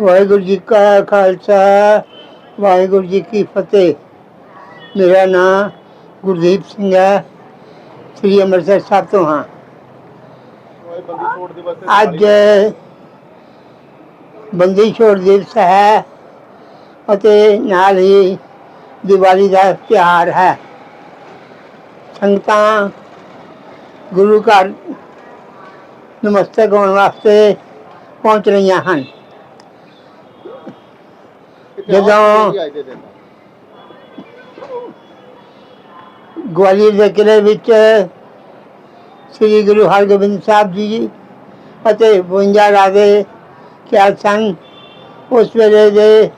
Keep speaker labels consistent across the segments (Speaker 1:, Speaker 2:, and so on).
Speaker 1: ਵਾਹਿਗੁਰੂ ਜੀ ਕਾ ਖਾਲਸਾ, ਵਾਹਿਗੁਰੂ ਜੀ ਕੀ ਫਤਿਹ। ਮੇਰਾ ਨਾਮ ਗੁਰਦੀਪ ਸਿੰਘ ਹੈ, ਸ੍ਰੀ ਅੰਮ੍ਰਿਤਸਰ ਸਾਹਿਬ ਤੋਂ ਹਾਂ। ਅੱਜ ਬੰਦੀ ਛੋੜ ਦਿਵਸ ਹੈ ਅਤੇ ਨਾਲ ਹੀ ਦੀਵਾਲੀ ਦਾ ਤਿਉਹਾਰ ਹੈ। ਸੰਗਤਾਂ ਗੁਰੂ ਘਰ ਨਮਸਤਕ ਹੋਣ ਵਾਸਤੇ ਪਹੁੰਚ ਰਹੀਆਂ ਹਨ। ਜਦੋਂ-
Speaker 2: ਅੱਜ ਦੇ ਦਿਨ
Speaker 1: ਗਵਾਲੀਅਰ ਦੇ ਕਿਲੇ ਵਿੱਚ ਸ੍ਰੀ ਗੁਰੂ ਹਰਗੋਬਿੰਦ ਸਾਹਿਬ ਜੀ ਅਤੇ 52 ਰਾਜੇ ਕਿਆ ਸਨ ਉਸ ਵੇਲੇ ਦੇ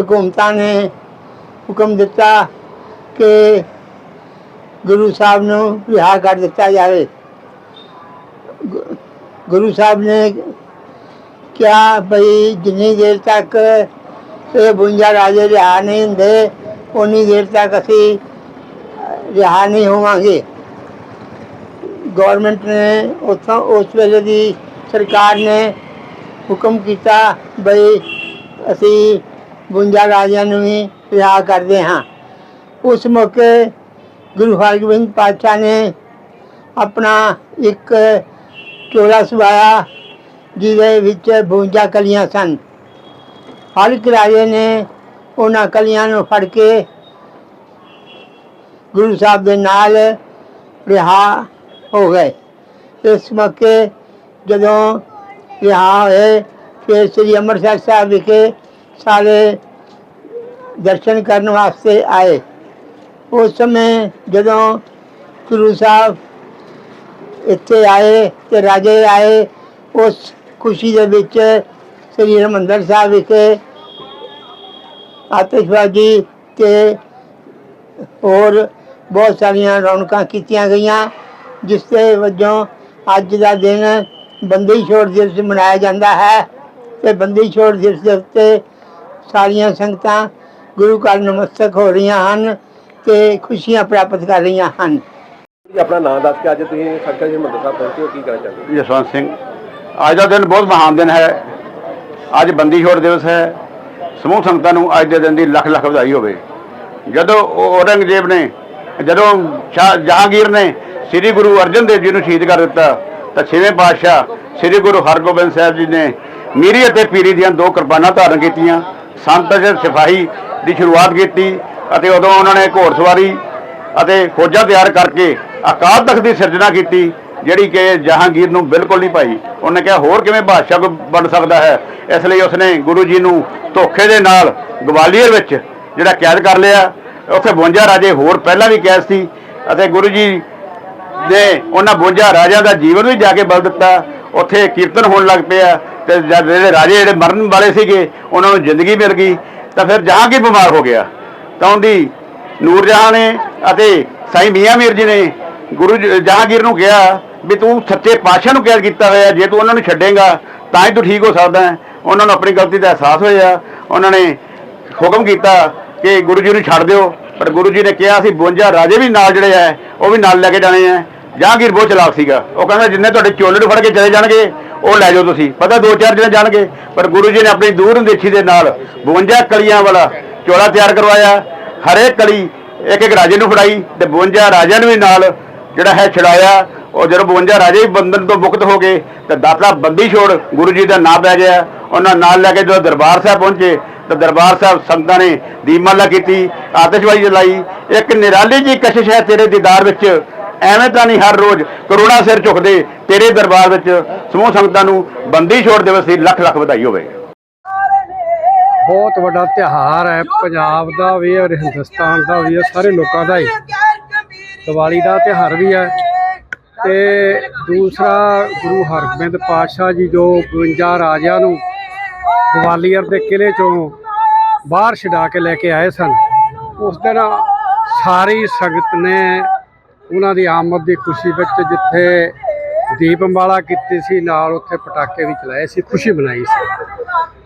Speaker 1: ਹਕੂਮਤਾਂ ਨੇ ਹੁਕਮ ਦਿੱਤਾ ਕਿ ਗੁਰੂ ਸਾਹਿਬ ਨੂੰ ਰਿਹਾ ਕਰ ਦਿੱਤਾ ਜਾਵੇ। ਗੁਰੂ ਸਾਹਿਬ ਨੇ ਕਿਹਾ ਭਈ ਜਿੰਨੀ ਦੇਰ ਤੱਕ ਇਹ 52 ਰਾਜੇ ਰਿਹਾ ਨਹੀਂ ਹੁੰਦੇ ਉਨੀ ਦੇਰ ਤੱਕ ਅਸੀਂ ਰਿਹਾ ਨਹੀਂ ਹੋਵਾਂਗੇ। ਗਵਰਨਮੈਂਟ ਨੇ ਉੱਥੋਂ, ਉਸ ਵੇਲੇ ਦੀ ਸਰਕਾਰ ਨੇ ਹੁਕਮ ਕੀਤਾ ਬਈ ਅਸੀਂ 52 ਰਾਜਿਆਂ ਨੂੰ ਵੀ ਰਿਹਾ ਕਰਦੇ ਹਾਂ। ਉਸ ਮੌਕੇ ਗੁਰੂ ਹਰਗੋਬਿੰਦ ਪਾਤਸ਼ਾਹ ਨੇ ਆਪਣਾ ਇੱਕ ਚੋਲਾ ਸਵਾਇਆ, ਜਿਹਦੇ ਵਿੱਚ 52 ਕਲੀਆਂ ਸਨ। ਹਰ ਇੱਕ ਨੇ, ਉਹਨਾਂ ਕਲੀਆਂ ਨੂੰ ਫੜ ਕੇ ਗੁਰੂ ਸਾਹਿਬ ਦੇ ਨਾਲ ਰਿਹਾ ਹੋ ਗਏ। ਇਸ ਮੌਕੇ ਜਦੋਂ ਰਿਹਾ ਹੋਏ, ਫਿਰ ਸ੍ਰੀ ਅੰਮ੍ਰਿਤਸਰ ਸਾਹਿਬ ਵਿਖੇ ਸਾਰੇ ਦਰਸ਼ਨ ਕਰਨ ਵਾਸਤੇ ਆਏ। ਉਸ ਸਮੇਂ ਜਦੋਂ ਗੁਰੂ ਸਾਹਿਬ ਇੱਥੇ ਆਏ ਤੇ ਰਾਜੇ ਆਏ, ਉਸ ਖੁਸ਼ੀ ਦੇ ਵਿੱਚ ਸ੍ਰੀ ਹਰਿਮੰਦਰ ਸਾਹਿਬ ਵਿਖੇ ਆਤਿਸ਼ਬਾਜ਼ੀ ਤੇ ਹੋਰ ਬਹੁਤ ਸਾਰੀਆਂ ਰੌਣਕਾਂ ਕੀਤੀਆਂ ਗਈਆਂ ਜਿਸ ਦੇ ਵਜੋਂ ਅੱਜ ਦਾ ਦਿਨ ਬੰਦੀ ਛੋੜ ਦਿਵਸ ਮਨਾਇਆ ਜਾਂਦਾ ਹੈ ਤੇ ਬੰਦੀ ਛੋੜ ਦਿਵਸ ਦੇ ਉੱਤੇ ਸਾਰੀਆਂ ਸੰਗਤਾਂ ਗੁਰੂ ਘਰ ਨਮਸਤਕ ਹੋ ਰਹੀਆਂ ਹਨ ਤੇ ਖੁਸ਼ੀਆਂ ਪ੍ਰਾਪਤ ਕਰ ਰਹੀਆਂ ਹਨ।
Speaker 2: ਜੀ ਆਪਣਾ ਨਾਮ ਦੱਸ ਕੇ ਅੱਜ ਤੁਸੀਂ ਸੱਚਾ ਜੀ ਮੰਦਰ ਸਾਹਿਬ ਪਹੁੰਚੇ ਹੋ ਕੀ ਕਹਿਣਾ ਚਾਹੁੰਦੇ ਹੋ?
Speaker 3: ਜਸਵੰਤ ਸਿੰਘ ਅੱਜ ਦਾ ਦਿਨ ਬਹੁਤ ਮਹਾਨ ਦਿਨ ਹੈ। ਅੱਜ ਬੰਦੀ ਛੋੜ ਦਿਵਸ ਹੈ। ਸਮੂਹ ਸੰਗਤਾਂ ਨੂੰ ਅੱਜ ਦੇ ਦਿਨ ਦੀ ਲੱਖ ਲੱਖ ਵਧਾਈ ਹੋਵੇ। ਜਦੋਂ ਔਰੰਗਜ਼ੇਬ ਨੇ, ਜਦੋਂ ਸ਼ਾਹ ਜਹਾਂਗੀਰ ਨੇ ਸ੍ਰੀ ਗੁਰੂ ਅਰਜਨ ਦੇਵ ਜੀ ਨੂੰ ਸ਼ਹੀਦ ਕਰ ਦਿੱਤਾ, ਤਾਂ ਛੇਵੇਂ ਪਾਤਸ਼ਾਹ ਸ੍ਰੀ ਗੁਰੂ ਹਰਗੋਬਿੰਦ ਸਾਹਿਬ ਜੀ ਨੇ ਮੀਰੀ ਅਤੇ ਪੀਰੀ ਦੀਆਂ ਦੋ ਕਿਰਪਾਨਾਂ ਧਾਰਨ ਕੀਤੀਆਂ। ਸੰਤ ਅਤੇ ਸਿਪਾਹੀ ਦੀ ਸ਼ੁਰੂਆਤ ਕੀਤੀ ਅਤੇ ਉਦੋਂ ਉਹਨਾਂ ਨੇ ਘੋੜਸਵਾਰੀ ਅਤੇ ਫੌਜਾਂ ਤਿਆਰ ਕਰਕੇ ਅਕਾਲ ਤਖਤ ਦੀ ਸਿਰਜਣਾ ਕੀਤੀ। ਜਿਹੜੀ ਕਿ ਜਹਾਂਗੀਰ ਨੂੰ ਬਿਲਕੁਲ ਨਹੀਂ ਪਾਈ। ਉਹਨੇ ਕਿਹਾ, ਹੋਰ ਕਿਵੇਂ ਬਾਦਸ਼ਾਹ ਕੋਈ ਬਣ ਸਕਦਾ ਹੈ? ਇਸ ਲਈ ਉਸਨੇ ਗੁਰੂ ਜੀ ਨੂੰ ਧੋਖੇ ਦੇ ਨਾਲ ਗਵਾਲੀਅਰ ਵਿੱਚ ਜਿਹੜਾ ਕੈਦ ਕਰ ਲਿਆ। ਉੱਥੇ 52 ਰਾਜੇ ਹੋਰ ਪਹਿਲਾਂ ਵੀ ਕੈਦ ਸੀ ਅਤੇ ਗੁਰੂ ਜੀ ਨੇ ਉਹਨਾਂ 52 ਰਾਜਿਆਂ ਦਾ ਜੀਵਨ ਵੀ ਜਾ ਕੇ ਬਦਲ ਦਿੱਤਾ। ਉੱਥੇ ਕੀਰਤਨ ਹੋਣ ਲੱਗ ਪਿਆ ਤੇ ਜਦ ਜਿਹੜੇ ਰਾਜੇ ਜਿਹੜੇ ਮਰਨ ਵਾਲੇ ਸੀਗੇ, ਉਹਨਾਂ ਨੂੰ ਜ਼ਿੰਦਗੀ ਮਿਲ ਗਈ ਤਾਂ ਫਿਰ ਜਹਾਂਗੀਰ ਬਿਮਾਰ ਹੋ ਗਿਆ। ਤਾਂ ਉਹਦੀ ਨੂਰਜਹਾਂ ਨੇ ਅਤੇ ਸਾਈਂ ਮੀਆਂ ਮੀਰ ਜੀ ਨੇ ਗੁਰੂ ਜਹਾਂਗੀਰ ਨੂੰ ਕਿਹਾ ਵੀ ਤੂੰ ਸੱਚੇ ਪਾਤਸ਼ਾਹ ਨੂੰ ਕੈਦ ਕੀਤਾ ਹੋਇਆ, ਜੇ ਤੂੰ ਉਹਨਾਂ ਨੂੰ ਛੱਡੇਗਾ, ਤਾਂ ਹੀ ਤੂੰ ਠੀਕ ਹੋ ਸਕਦਾ ਹੈ। ਉਹਨਾਂ ਨੂੰ ਆਪਣੀ ਗਲਤੀ ਦਾ ਅਹਿਸਾਸ ਹੋਇਆ। ਉਹਨਾਂ ਨੇ ਹੁਕਮ ਕੀਤਾ ਕਿ ਗੁਰੂ ਜੀ ਨੂੰ ਛੱਡ ਦਿਓ। ਪਰ ਗੁਰੂ ਜੀ ਨੇ ਕਿਹਾ ਸੀ 52 ਰਾਜੇ ਵੀ ਨਾਲ ਜਿਹੜੇ ਆ, ਉਹ ਵੀ ਨਾਲ ਲੈ ਕੇ ਜਾਣੇ ਆ। ਜਹਾਂਗੀਰ ਬਹੁਤ ਚਲਾਕ ਸੀਗਾ। ਉਹ ਕਹਿੰਦਾ, ਜਿੰਨੇ ਤੁਹਾਡੇ ਚੋਲੇ ਨੂੰ ਫੜ ਕੇ ਚਲੇ ਜਾਣਗੇ, ਉਹ ਲੈ ਜਾਓ ਤੁਸੀਂ। ਪਤਾ ਦੋ ਚਾਰ ਜਣੇ ਜਾਣਗੇ। ਪਰ ਗੁਰੂ ਜੀ ਨੇ ਆਪਣੀ ਦੂਰ ਅੰਦੇਸ਼ੀ ਦੇ ਨਾਲ 52 ਕਲੀਆਂ ਵਾਲਾ ਚੋਲਾ ਤਿਆਰ ਕਰਵਾਇਆ। ਹਰੇਕ ਕਲੀ ਇੱਕ ਇੱਕ ਰਾਜੇ ਨੂੰ ਫੜਾਈ ਤੇ 52 ਰਾਜਿਆਂ ਨੂੰ ਵੀ ਨਾਲ ਜਿਹੜਾ ਹੈ ਛਡਾਇਆ। ਉਹ ਜਦੋਂ 52 ਰਾਜੇ ਵੀ ਬੰਧਨ ਤੋਂ ਮੁਕਤ ਹੋ ਗਏ, ਤਾਂ ਦਾਤਾ ਬੰਦੀ ਛੋੜ ਗੁਰੂ ਜੀ ਦਾ ਨਾਮ ਪੈ ਗਿਆ। ਉਹਨਾਂ ਨਾਲ ਲੈ ਕੇ ਜਦੋਂ ਦਰਬਾਰ ਸਾਹਿਬ ਪਹੁੰਚੇ, ਤਾਂ ਦਰਬਾਰ ਸਾਹਿਬ ਸੰਗਤਾਂ ਨੇ ਦੀਪਮਾਲਾ ਕੀਤੀ, ਆਤਿਸ਼ਬਾਜ਼ੀ ਜਲਾਈ ਇੱਕ ਨਿਰਾਲੀ ਜੀ ਕਸ਼ਿਸ਼ ਹੈ ਤੇਰੇ ਦੀਦਾਰ ਵਿੱਚ, ਐਵੇਂ ਤਾਂ ਨਹੀਂ ਹਰ ਰੋਜ਼ ਕਰੋੜਾਂ ਸਿਰ ਝੁਕਦੇ ਤੇਰੇ ਦਰਬਾਰ ਵਿੱਚ। ਸਮੂਹ ਸੰਗਤਾਂ ਨੂੰ ਬੰਦੀ ਛੋੜ ਦਿਵਸ ਦੀ ਲੱਖ ਲੱਖ ਵਧਾਈ ਹੋਵੇ।
Speaker 4: ਬਹੁਤ ਵੱਡਾ ਤਿਉਹਾਰ ਹੈ। ਪੰਜਾਬ ਦਾ ਵੀ ਔਰ ਹਿੰਦੁਸਤਾਨ ਦਾ ਵੀ ਹੈ, ਸਾਰੇ ਲੋਕਾਂ ਦਾ ਹੀ। ਦੀਵਾਲੀ ਦਾ ਤਿਉਹਾਰ ਵੀ ਹੈ। ਤੇ ਦੂਸਰਾ ਗੁਰੂ ਹਰਗੋਬਿੰਦ ਪਾਤਸ਼ਾਹ ਜੀ ਜੋ 52 ਰਾਜਿਆਂ ਨੂੰ ਗਵਾਲੀਅਰ ਦੇ ਕਿਲੇ ਚੋਂ ਬਾਹਰ ਛਡਾ ਕੇ ਲੈ ਕੇ ਆਏ ਸਨ, ਉਸ ਦਿਨ ਸਾਰੀ ਸੰਗਤ ਨੇ ਉਹਨਾਂ ਦੀ ਆਮਦ ਦੀ ਖੁਸ਼ੀ ਵਿੱਚ ਜਿੱਥੇ ਦੀਪਮਾਲਾ ਕੀਤੀ ਸੀ, ਨਾਲ ਉੱਥੇ ਪਟਾਕੇ ਵੀ ਚਲਾਏ ਸੀ, ਖੁਸ਼ੀ ਮਨਾਈ ਸੀ।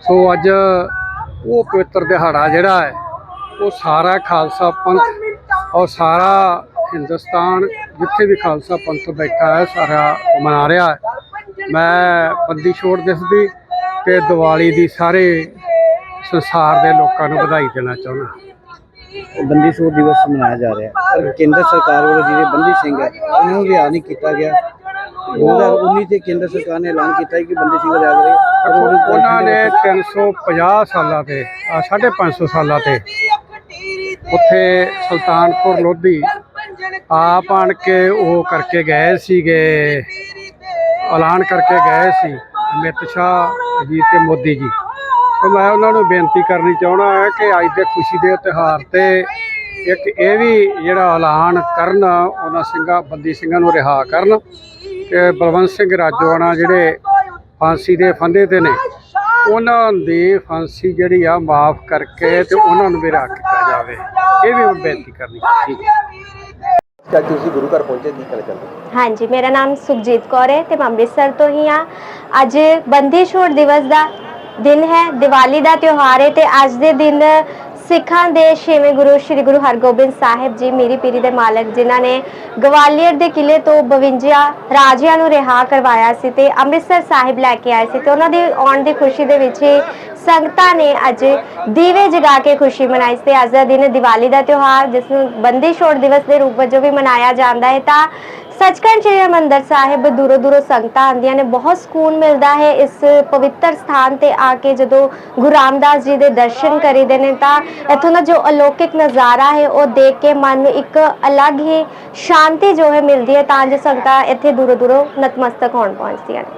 Speaker 4: ਸੋ ਅੱਜ ਉਹ ਪਵਿੱਤਰ ਦਿਹਾੜਾ ਜਿਹੜਾ ਹੈ, ਉਹ ਸਾਰਾ ਖਾਲਸਾ ਪੰਥ ਔਰ ਸਾਰਾ ਹਿੰਦੁਸਤਾਨ ਜਿੱਥੇ ਵੀ ਖਾਲਸਾ ਪੰਥ ਬੈਠਾ ਹੈ ਸਾਰਾ ਮਨਾ ਰਿਹਾ ਹੈ। ਮੈਂ ਬੰਦੀ ਛੋੜ ਦਿਵਸ ਦੀ ਤੇ ਦੀਵਾਲੀ ਦੀ ਸਾਰੇ ਸੰਸਾਰ ਦੇ ਲੋਕਾਂ ਨੂੰ ਵਧਾਈ ਦੇਣਾ ਚਾਹੁੰਦਾ
Speaker 5: ਬੰਦੀ ਛੋੜ ਦਿਵਸ ਮਨਾਇਆ ਜਾ ਰਿਹਾ ਹੈ। ਪਰ ਕੇਂਦਰ ਸਰਕਾਰ ਵੱਲੋਂ ਜਿਹੜੇ ਬੰਦੀ ਸਿੰਘ ਹੈ ਉਹਨਾਂ ਨੂੰ ਰਿਹਾਅ ਨਹੀਂ ਕੀਤਾ ਗਿਆ। 2019 ਤੇ ਕੇਂਦਰ ਸਰਕਾਰ ਨੇ ਐਲਾਨ ਕੀਤਾ ਕਿ ਬੰਦੀ ਸਿੰਘ ਰਿਹਾਅ ਕਰੇ
Speaker 4: ਉਹਨਾਂ ਨੇ 350 ਸਾਲਾਂ ਤੇ ਆ 550 ਸਾਲਾਂ ਤੇ ਉੱਥੇ ਸੁਲਤਾਨਪੁਰ ਲੋਧੀ ਆਪ ਆਣ ਕੇ ਉਹ ਕਰਕੇ ਗਏ ਸੀਗੇ, ਐਲਾਨ ਕਰਕੇ ਗਏ ਸੀ, ਅਮਿਤ ਸ਼ਾਹ ਜੀ ਤੇ ਮੋਦੀ ਜੀ। ਤੇ ਮੈਂ ਉਹਨਾਂ ਨੂੰ ਬੇਨਤੀ ਕਰਨੀ ਚਾਹਣਾ ਹੈ ਕਿ ਅੱਜ ਦੇ ਖੁਸ਼ੀ ਦੇ ਤਿਉਹਾਰ ਤੇ ਇੱਕ ਇਹ ਵੀ ਜਿਹੜਾ ਐਲਾਨ ਕਰਨ, ਉਹਨਾਂ ਸਿੰਘਾਂ, ਬੰਦੀ ਸਿੰਘਾਂ ਨੂੰ ਰਿਹਾ ਕਰਨ ਕਿ ਬਲਵੰਤ ਸਿੰਘ ਰਾਜੋਆਣਾ ਜਿਹੜੇ ਫਾਂਸੀ ਦੇ ਫੰਦੇ ਤੇ ਨੇ, ਉਹਨਾਂ ਦੀ ਫਾਂਸੀ ਜਿਹੜੀ ਆ ਮਾਫ ਕਰਕੇ ਤੇ ਉਹਨਾਂ ਨੂੰ ਵੀ ਰਿਹਾ ਕੀਤਾ ਜਾਵੇ। ਇਹ ਵੀ ਮੈਂ ਬੇਨਤੀ ਕਰਨੀ
Speaker 2: ਕਿ ਅੱਜ ਤੁਸੀਂ ਗੁਰੂ ਘਰ ਪਹੁੰਚੇ, ਕੀ ਕਹਿਣਾ ਚਾਹੁੰਦੇ
Speaker 6: ਹਾਂਜੀ, ਮੇਰਾ ਨਾਮ ਸੁਖਜੀਤ ਕੌਰ ਹੈ ਤੇ ਮੈਂ ਅੰਮ੍ਰਿਤਸਰ ਤੋਂ ਹੀ ਹਾਂ। ਅੱਜ ਬੰਦੀ ਛੋੜ ਦਿਵਸ ਦਾ ਦਿਨ ਹੈ, ਦੀਵਾਲੀ ਦਾ ਤਿਉਹਾਰ ਹੈ ਤੇ ਅੱਜ ਦੇ ਦਿਨ ਸਿੱਖਾਂ ਦੇ ਛੇਵੇਂ ਗੁਰੂ ਸ੍ਰੀ ਗੁਰੂ ਹਰਗੋਬਿੰਦ ਸਾਹਿਬ ਜੀ, ਮੀਰੀ ਪੀਰੀ ਦੇ ਮਾਲਕ, ਜਿਨ੍ਹਾਂ ਨੇ ਗਵਾਲੀਅਰ ਦੇ ਕਿਲੇ ਤੋਂ 52 ਰਾਜਿਆਂ ਨੂੰ ਰਿਹਾ ਕਰਵਾਇਆ ਸੀ ਤੇ ਅੰਮ੍ਰਿਤਸਰ ਸਾਹਿਬ ਲੈ ਕੇ ਆਏ ਸੀ ਤੇ ਉਹਨਾਂ ਦੇ ਆਉਣ ਦੀ ਖੁਸ਼ੀ ਦੇ ਵਿੱਚ ਹੀ ਸੰਗਤਾਂ ਨੇ ਅੱਜ ਦੀਵੇ ਜਗਾ ਕੇ ਖੁਸ਼ੀ ਮਨਾਈ ਸੀ। ਤੇ ਅੱਜ ਦਾ ਦਿਨ ਦੀਵਾਲੀ ਦਾ ਤਿਉਹਾਰ, ਜਿਸ ਨੂੰ ਬੰਦੀ ਛੋੜ ਦਿਵਸ ਦੇ ਰੂਪ ਵਜੋਂ ਵੀ ਮਨਾਇਆ ਜਾਂਦਾ ਹੈ। ਤਾਂ ਸੱਚਖੰਡ ਸ੍ਰੀ ਹਰਿਮੰਦਰ ਸਾਹਿਬ ਦੂਰੋਂ ਦੂਰੋਂ ਸੰਗਤਾਂ ਆਉਂਦੀਆਂ ਨੇ, ਬਹੁਤ ਸਕੂਨ ਮਿਲਦਾ ਹੈ। ਇਸ ਪਵਿੱਤਰ ਸਥਾਨ ਤੇ ਆ ਕੇ ਜਦੋਂ ਗੁਰੂ ਰਾਮਦਾਸ ਜੀ ਦੇ ਦਰਸ਼ਨ ਕਰੀਦੇ ਨੇ, ਤਾਂ ਇੱਥੋਂ ਦਾ ਜੋ ਅਲੌਕਿਕ ਨਜ਼ਾਰਾ ਹੈ, ਉਹ ਦੇਖ ਕੇ ਮਨ ਨੂੰ ਇੱਕ ਅਲੱਗ ਹੀ ਸ਼ਾਂਤੀ ਜੋ ਹੈ ਮਿਲਦੀ ਹੈ, ਤਾਂ ਜੋ ਸੰਗਤਾਂ ਇੱਥੇ ਦੂਰੋਂ ਦੂਰੋਂ ਨਤਮਸਤਕ ਹੋਣ ਪਹੁੰਚਦੀਆਂ ਨੇ।